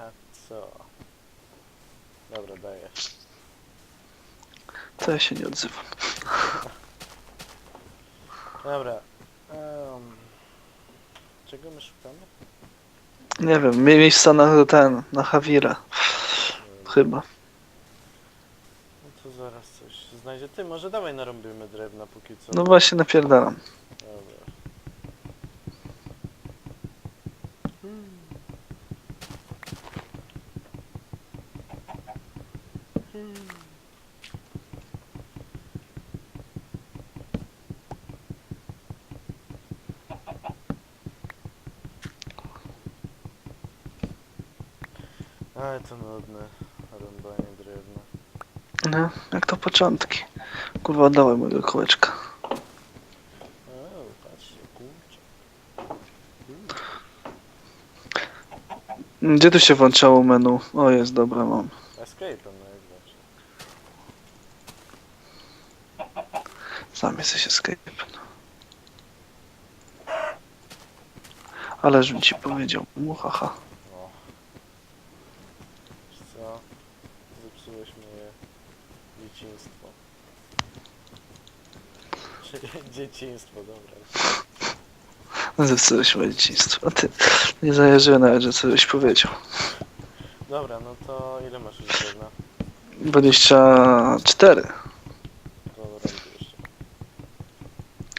A co? Dobra, daję. To ja się nie odzywam. Dobra. em, czego my szukamy? Nie wiem, mie- miejsca na ten, na Hawira. Em, Chyba. No to zaraz coś znajdzie. Ty, może dawaj narąbimy drewna póki co. No właśnie napierdalam. Dobra. Ale to nudne rąbanie drewna. No, jak to początki. Kurwa, oddałem mojego kołeczka. O, patrzcie, kurczę. Gdzie tu się włączało menu? O, jest, dobra, mam. Escape, no jak zawsze. Sam jesteś escape. Ależbym ci powiedział. Muhaha. O. Wiesz co? Zepsułeś moje dzieciństwo. Dzieciństwo, dobra. Zepsułeś moje dzieciństwo. A ty nie zajarzyłem nawet, że coś powiedział. Dobra, no to ile masz już drewna? 24. To robię jeszcze.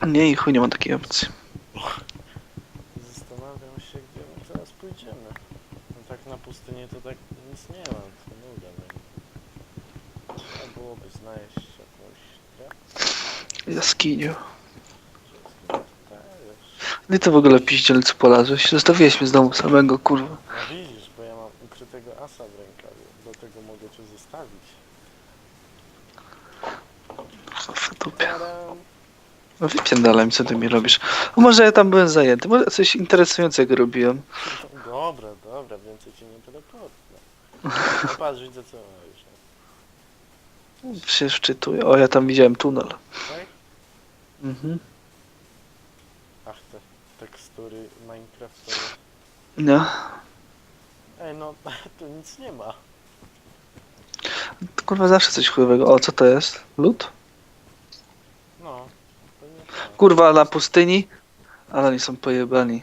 Nie i chuj, nie ma takiej opcji. Zastanawiam się, gdzie my teraz pójdziemy. No tak na pustyni to tak nic nie mam, to nuda będzie. Trzeba byłoby znaleźć jakąś trepę, Jaskiniu. ty w ogóle piździelcu polazłeś? Zostawiłeś mnie z domu samego, kurwa. No widzisz, bo ja mam ukrytego asa w rękawie. Do tego mogę cię zostawić. W dupie. No wypierdalaj mi, co ty mi robisz. A może ja tam byłem zajęty, może coś interesującego robiłem. Dobra, dobra, więcej cię nie teleportnę. No patrz, widzę co już. Się wczytuję. O, ja tam widziałem tunel. Tak? Mhm. Ach, te tekstury Minecraftowe. No. Ej, no, tu nic nie ma. Kurwa zawsze coś chujowego. O, co to jest? Lód? No, to nie. Kurwa, na pustyni? Ale oni są pojebani.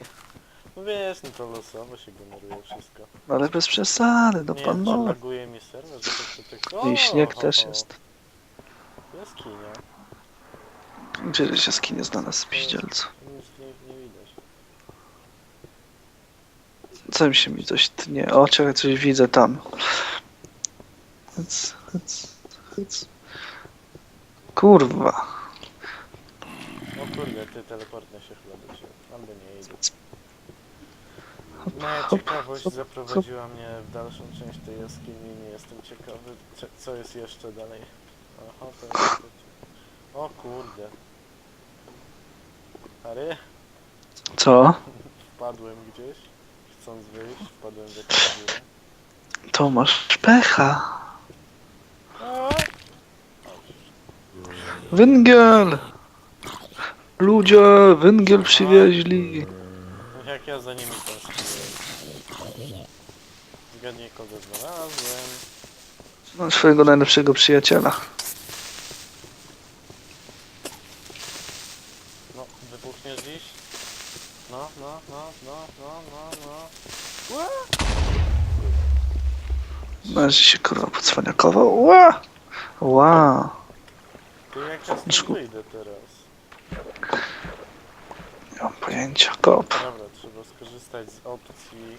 No wiesz, no to losowo się generuje wszystko. No Ale bez przesady, no nie pan wiem, czy no. laguje mi serwer, że to tekstury... I śnieg też jest. Jaskinia. Gdzie się skinie znalazł piździelcu? Nic nie, nie widać. Co mi się mi coś tnie? O, czekaj, coś widzę tam. Hyc, hyc, hyc. Kurwa. O kurde, ty teleportnę się chyba do ciebie. Albo nie idę. Moja ciekawość zaprowadziła mnie w dalszą część tej jaskini. Nie jestem ciekawy, co, jest jeszcze dalej. Aha, to jest... to- O kurde. Harry? Co? Wpadłem gdzieś. Chcąc wyjść, wpadłem w jakąś dziurę. To masz pecha. Węgiel! Ludzie, węgiel przywieźli. Jak ja za nimi tęskniłem. Zgadnij kogo znalazłem. Mam swojego najlepszego przyjaciela. No, wybuchniesz dziś? No, no, no, no, no, no, no. Ła! Mężczyzn się kurwa podswaniakował. Ła! Ła! Ty jak ja stąd Szku- wyjdę teraz? Nie mam pojęcia. Kop. Dobra, trzeba skorzystać z opcji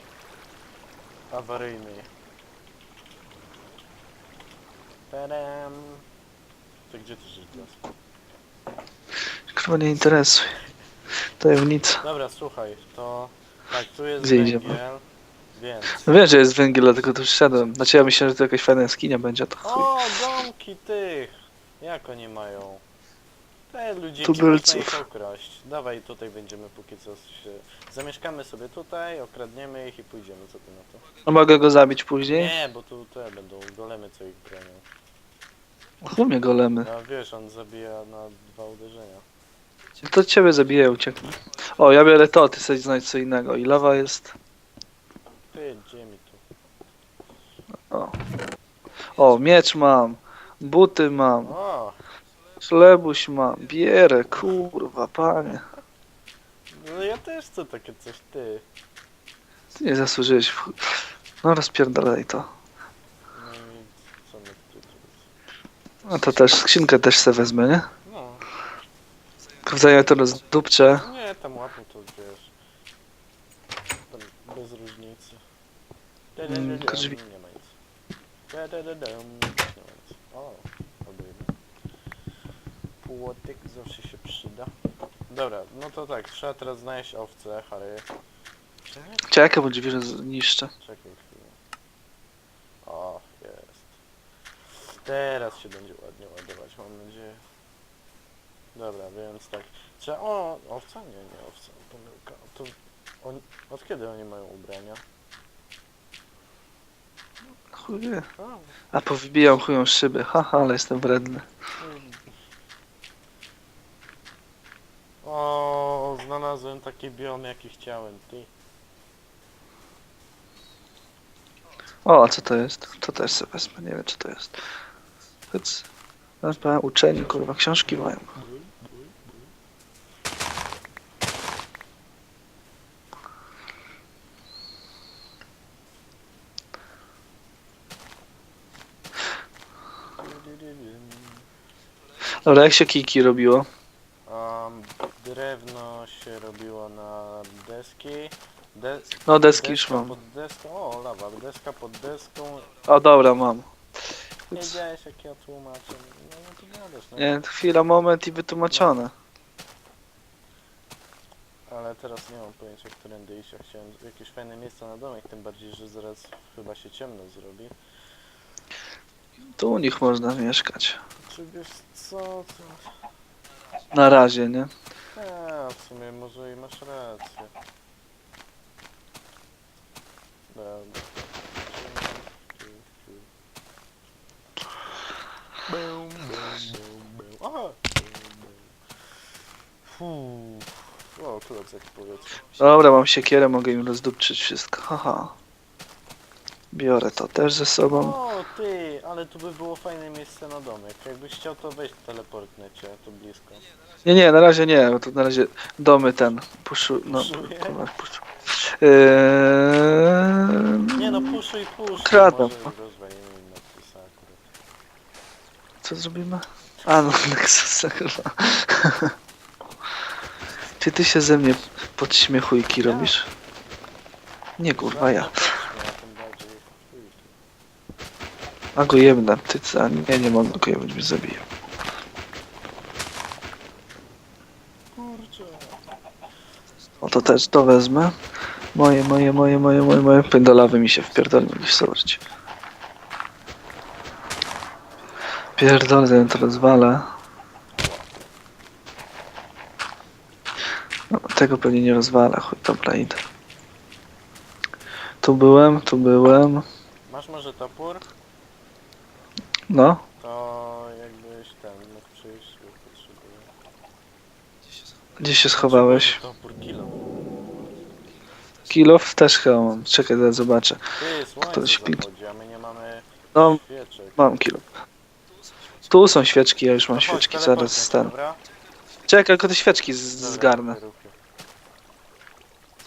awaryjnej. Tadam! To gdzie ty żyć teraz? Kurwa nie interesuj. Tajemnica. Dobra, słuchaj, to tak, tu jest Gdzie idziemy? węgiel, więc... No Wiem, że jest węgiel, dlatego tu przyszedłem. Znaczy ja myślałem, że to jakaś fajna jaskinia będzie, a to chuj. O, domki tych! Jak oni mają? Te ludzie, Tubylców. można ich. Dawaj, tutaj będziemy póki co się... Zamieszkamy sobie tutaj, okradniemy ich i pójdziemy, co ty na to? A mogę go zabić później? Nie, bo tu te będą golemy, co ich bronią. Chuj mnie golemy. No wiesz, on zabija na dwa uderzenia. To ciebie zabiję, ucieknę. O, ja biorę to, ty sobie znajdź co innego. I lawa jest... Ty, gdzie mi tu? O. O, miecz mam. Buty mam. O, Chlebuś mam. Bierę, kurwa, panie. no ja też chcę takie coś, ty. Ty nie zasłużyłeś. w chuj. No rozpierdalaj to. No i co my tu? No to też, skrzynkę też se wezmę, nie? No, Wzajem to rozdupczę. nie, tam łapą to wiesz. Tam bez różnicy. Mm, tylko drzwi. Nie ma nic. Da-da-da-dam, Nie ma nic. O, obejmę. Płotek zawsze się przyda. Dobra, no to tak, trzeba teraz znaleźć owce, Harry. Czekaj, Czekaj, bo drzwi zniszczę. czekaj chwilę. O, jest. Teraz się będzie ładnie ładować, mam nadzieję. Dobra, więc tak. Trzeba... O, owca? Nie, nie owca, pomyłka. To oni... Od kiedy oni mają ubrania? Chuj wie. A, powybijam chują szyby. Haha, ale jestem wredny. mm. O, znalazłem taki biom, jaki chciałem, ty. O, a co to jest? To też sobie wezmę, nie wiem co to jest. Hyc. Nazwa uczeni, kurwa, książki mają. Dobra, jak się kijki robiło? Się robiło na deski. De No, deski już deska mam. pod deską. O, lawa, deska pod deską. O, dobra, mam. Nie wiedziałeś jak ja tłumaczę. No, no to gadasz, no. Nie, chwila, moment i wytłumaczone. Ale teraz nie mam pojęcia, którędy iść. Ja chciałem jakieś fajne miejsce na domek, tym bardziej, że zaraz chyba się ciemno zrobi. Tu u nich można mieszkać. Czy wiesz co? To... Na razie, nie? A, w sumie może i masz rację. Dobra. Bum, bum, bum, bum. Aha! Fuuu. O, klocek powietrza. Dobra, mam siekierę, mogę im rozdupczyć wszystko. Haha. Biorę to też ze sobą. O, ty, ale tu by było fajne miejsce na domek. Jakbyś chciał to wejść teleportnę cię, to blisko. Nie, nie, na razie nie, bo to na razie domy ten puszu, no, Puszuje? kurwa, puszu. Eee, Nie no, puszuj, puszuj. Kradną. Może rozwalimy im Nexusa akurat. Co zrobimy? A, no, Nexusa chyba. Czy ty się ze mnie podśmiechujki robisz? Nie, kurwa, ja. No, patrzmy, a tym bardziej chuj tu. A go jebnę, ty co? Nie, nie mogę go jebnąć, mnie. Kurczę. O, to też to wezmę. Moje, moje, moje, moje, moje, moje. Pędolawy mi się wpierdolili, zobaczcie. Pierdolę, to rozwalę. No, tego pewnie nie rozwalę, chuj, dobra, idę. Tu byłem, tu byłem. Masz może topór? No, To jakbyś ten mógł przyjść, bo potrzebuję. gdzie się schowałeś? Kilo. Kilof też chyba mam. Czekaj, zaraz zobaczę. Ty, Kto słońce śpi? zachodzi, a my nie mamy No, świeczek. mam kilof. Tu są świeczki, ja już mam chodź, świeczki, zaraz cię, stan. Dobra? Czekaj, tylko te świeczki z- zgarnę.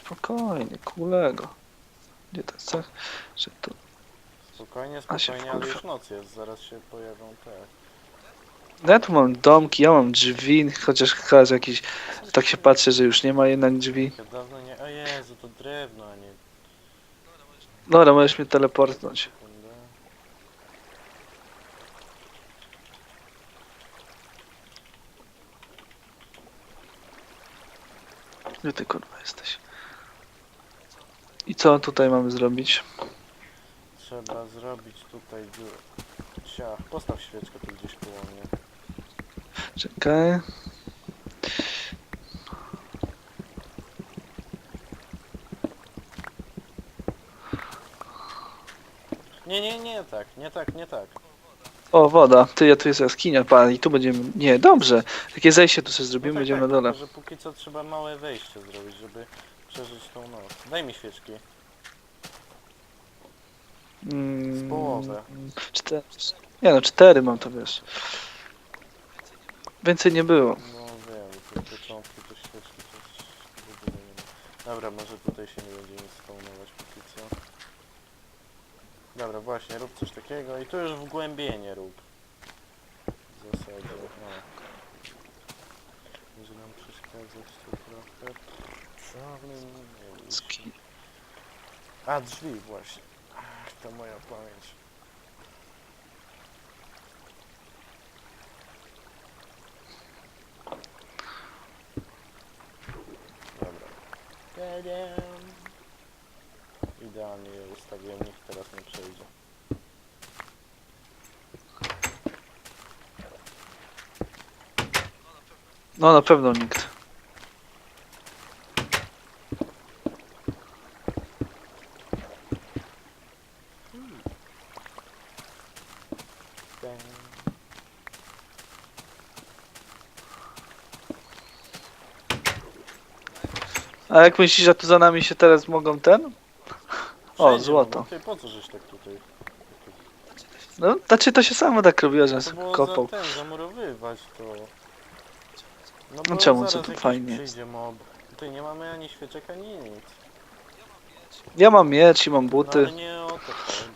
Spokojnie, kulego. Gdzie to jest? Co? Że tu. Spokojnie, A się spokojnie, ale już noc jest, zaraz się pojawią te. No ja tu mam domki, ja mam drzwi, chociaż chyba jakiś. Tak się patrzę, że już nie ma jednak drzwi. Ja dawno nie... O Jezu, to drewno, a nie... Dobra, możesz mnie teleportnąć. Sekundę. Gdzie ty kurwa jesteś? I co tutaj mamy zrobić? Trzeba zrobić tutaj dziurę. Ciach, postaw świeczkę tu gdzieś koło mnie. Czekaj. Nie, nie, nie tak, nie tak, nie tak. O, woda. Ty, ja tu jest jaskinia, pan, i tu będziemy. Nie, dobrze. Takie zejście tu sobie No zrobimy, tak, będziemy tak, na dole. tylko, że póki co trzeba małe wejście zrobić, żeby przeżyć tą noc. Daj mi świeczki. Z Mm, połowy. nowe. Cztery. Nie no, cztery mam to wiesz. Więcej nie było. No wiem, te początki to świeczki to jest w ogóle nie ma. Dobra, może tutaj się nie będzie nic spawnować póki co. Dobra, właśnie, rób coś takiego i tu już wgłębienie rób. W zasadzie, no. Będzie nam przeszkadzać tu trochę. Czarnym nie iść. Ski- A, drzwi właśnie. To moja pamięć. Dobra. Tadam. Idealnie je ustawiłem, teraz nie przejdzie. No na pewno nikt. A jak myślisz, że tu za nami się teraz mogą ten? O, Przejdzie, złoto. No, ty po co żeś tak tutaj? No, znaczy to się samo tak robiło, że To sobie było kopał. za ten, zamurowywać to. No No bo czemu? Co zaraz tu jakiś fajnie przyjdzie mob. Tutaj nie mamy ani świeczek, ani nic. Ja mam miecz i mam No buty. ale nie o to chodzi.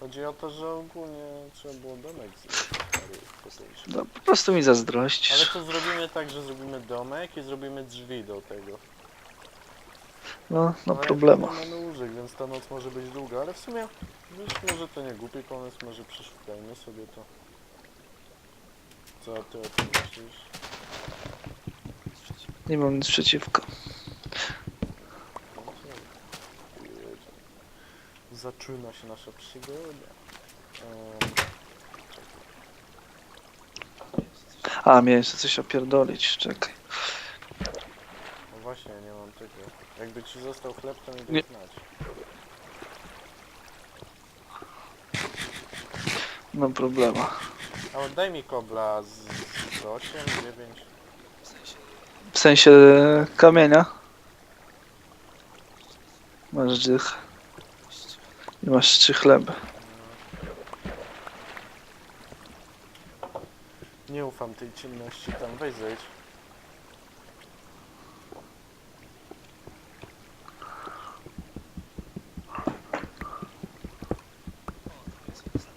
Chodzi o to, że ogólnie trzeba było domek zrobić. No, po prostu mi Ale zazdrościsz. to zrobimy tak, że zrobimy domek i zrobimy drzwi do tego. No, no problemu. Nie mamy łóżek, więc ta noc może być długa, ale w sumie wiesz, może to nie głupi pomysł, może przeszukajmy sobie to. Co ty o tym myślisz? Nie mam nic przeciwko. Zaczyna się nasza przygoda. Em, A, miałem jeszcze coś opierdolić, czekaj. no właśnie, nie mam tego. Jakby ci został chleb, to mi Nie. daj znać. No problemu. Ale daj mi kobla z, z 8, 9. W sensie kamienia. Masz dych. I masz trzy chleby. Nie ufam tej ciemności tam, weź zejdź.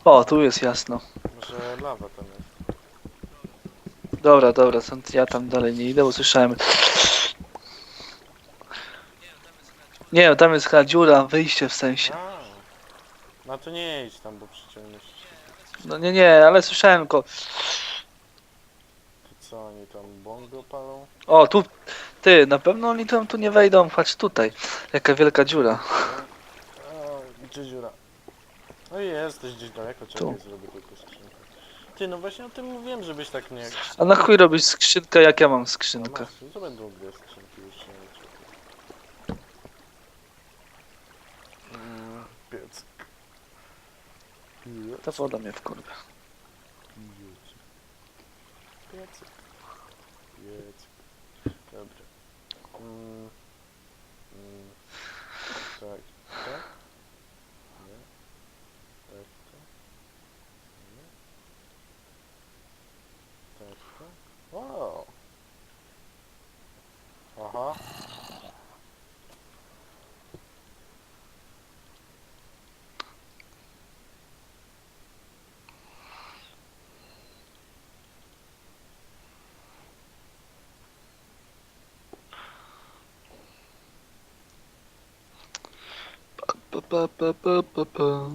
O, tu jest jasno. Może lawa tam jest. Dobra, dobra, stąd ja tam dalej nie idę, bo słyszałem. Nie, tam jest chyba dziura, wyjście w sensie. A, no to nie idź tam, bo przyciągniesz. No nie, nie, ale słyszałem go. Co oni tam bongo palą? O, tu, ty, na pewno oni tam tu nie wejdą, patrz tutaj. Jaka wielka dziura. O, gdzie dziura? No i jesteś gdzieś daleko, czekaj, Tu. zrobię tylko skrzynkę. Ty, no właśnie o tym mówiłem, żebyś tak nie... A na chuj robisz skrzynkę, jak ja mam No skrzynkę? masz, to będą dwie skrzynki już, nie czekaj. Mm, Piec. Ta woda mnie wkurwia. Piecyk. Piecyk. Piecyk. Dobra. Mm. Mm. Tak. Tak? Nie. Tak, tak. Nie. Tak, tak. Wow. Aha. Pa, pa, pa, pa, pa.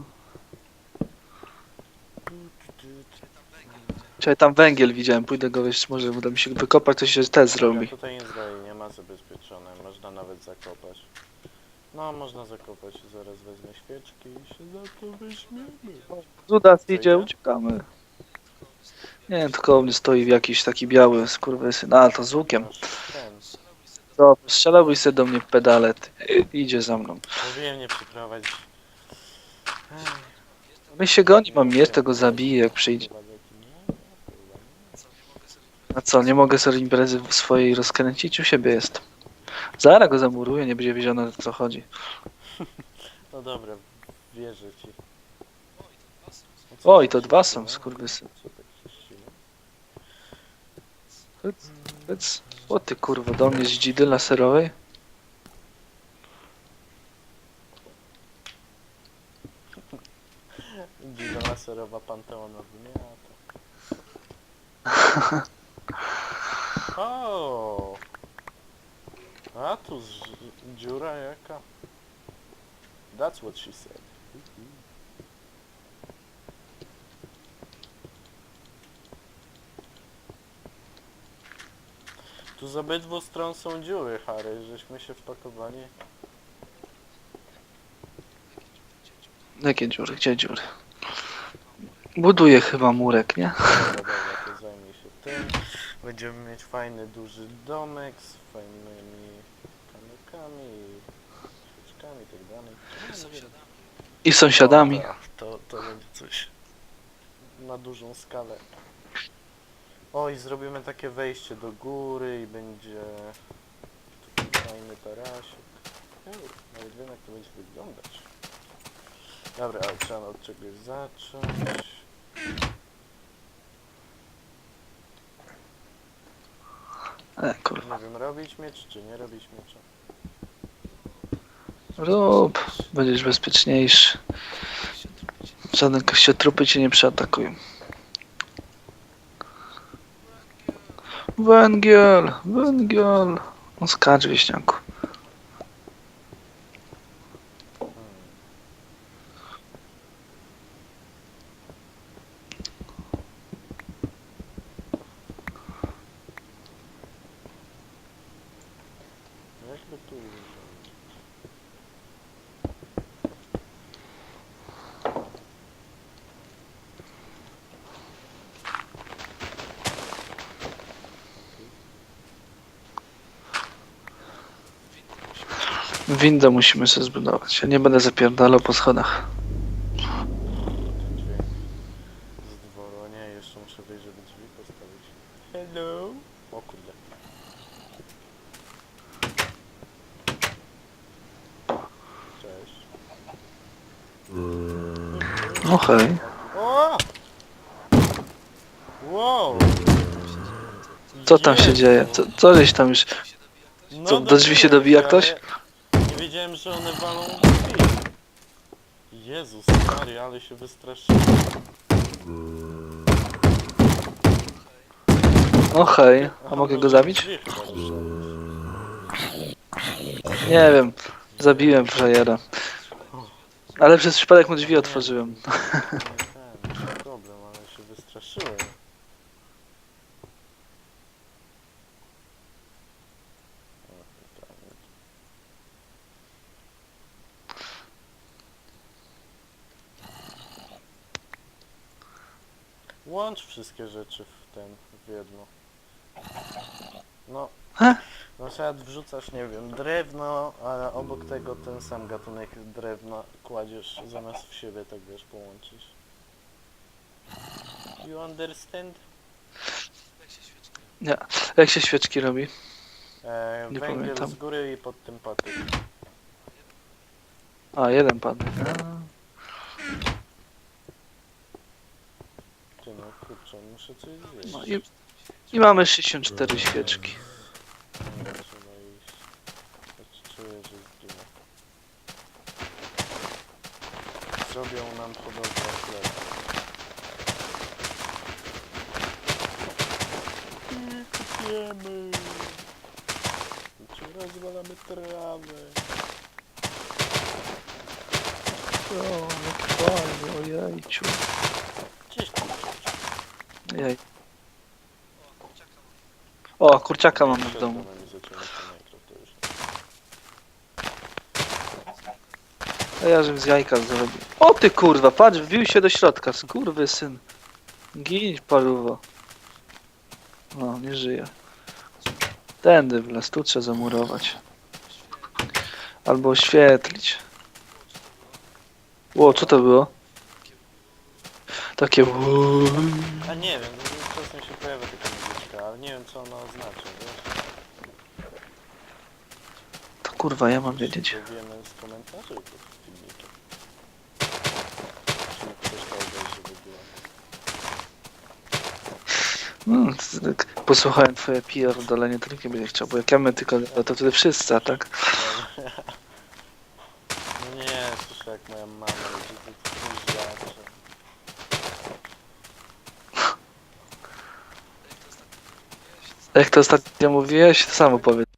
Czekaj, tam węgiel widziałem, pójdę go wiesz, może uda mi się wykopać, to się też zrobi. Dobra, tutaj nic dalej nie ma zabezpieczone, można nawet zakopać. No, można zakopać, zaraz wezmę świeczki i się za to weźmiemy. Zudas idzie, idzie? uciekamy. Nie, tylko u mnie stoi jakiś taki biały skurwysyn. A, to z łukiem. Masz. To strzelałbyś sobie do mnie pedalet. Idzie za mną. Mówiłem nie przyprowadzić. My się goni, mam miecz, to go zabiję jak przyjdzie. A co, nie mogę sobie imprezy swojej rozkręcić? U siebie jest. Zara go zamuruję, nie będzie wiedziano o co chodzi. No dobra, wierzę ci. Oj, to dwa są, skurwysy. Ścina? Więc, o ty kurwa, do mnie z dzidy laserowej? Dziwa laserowa Panteona wymiata. O! A tu z, dziura jaka? That's what she said. Tu z obydwu stron są dziury, Harry, żeśmy się wpakowali. Jakie dziury? Gdzie dziury? Buduje chyba murek, nie? Dobra, dobra, to zajmij się tym. Będziemy mieć fajny, duży domek z fajnymi kamykami i świeczkami i tak dalej. I sąsiadami. Dobra, to, to będzie coś na dużą skalę. O, i zrobimy takie wejście do góry i będzie taki fajny tarasik. Ew, Nawet wiem jak to będzie wyglądać. Dobra, ale trzeba od czegoś zacząć. E, kurwa. Nie wiem, robić miecz czy nie robić miecza? Rób, będziesz bezpieczniejszy. Żaden kościotrupy cię nie przeatakują. Węgiel, węgiel. No skacz wieśniaku. Hmm. Jakby tu urządzić? Windę musimy sobie zbudować. Ja nie będę zapierdalał po schodach. Dźwięk z dworu, a nie, jeszcze muszę wyjść, żeby drzwi postawić. Hello? O kurde. Cześć. No hej. O! Wow! Co tam się dzieje? Co, co żeś tam już... No Co, do drzwi się dobija ktoś? Wiedziałem, że one walą. Jezus Maria, ale się wystraszyłem. No hej. A mogę go zabić? drzwi chyba ruszą. Nie wiem. Zabiłem frajera. Ale przez przypadek mu drzwi otworzyłem. Nie ten, nie problem, ale się wystraszyłem. O, pytanie. Łącz wszystkie rzeczy w ten, w jedno. No. Na przykład wrzucasz, nie wiem, drewno, a obok tego ten sam gatunek drewna kładziesz zamiast w siebie, tak wiesz, połączysz. You understand? Nie. Jak się świeczki robi? E, Nie węgiel pamiętam. z góry i pod tym patyk. A, jeden padł. Ty no kurczę, muszę coś zjeść. No i, I mamy 64 świeczki. Nie, trzeba iść. Choć czuję, że zginę. Zrobią nam hodowlę chleba. Nie kupiemy. Czy rozwalamy trawę? O, jak fajnie, ojejciu. Jej. O, kurczaka mamy w domu. A ja żem z jajka zrobił. O ty kurwa, patrz, wbił się do środka, skurwy syn. Gin, paruwo. No, nie żyje. Tędy w las, tu trzeba zamurować. Albo oświetlić. Ło, co to było? Takie. A nie wiem, no, czasem się pojawia taka muzyczka, ale nie wiem co ona oznacza, wiesz? To kurwa, ja mam wiedzieć. Czy wiemy z komentarzy pod filmikiem? Czy ktoś to obejrzy hmm, tak, posłuchałem twoje pierdolenie, to nikt nie będzie chciał, bo jak ja my tylko, to wtedy wszyscy, tak? Jak to ostatnio mówiłeś, to samo powiedz.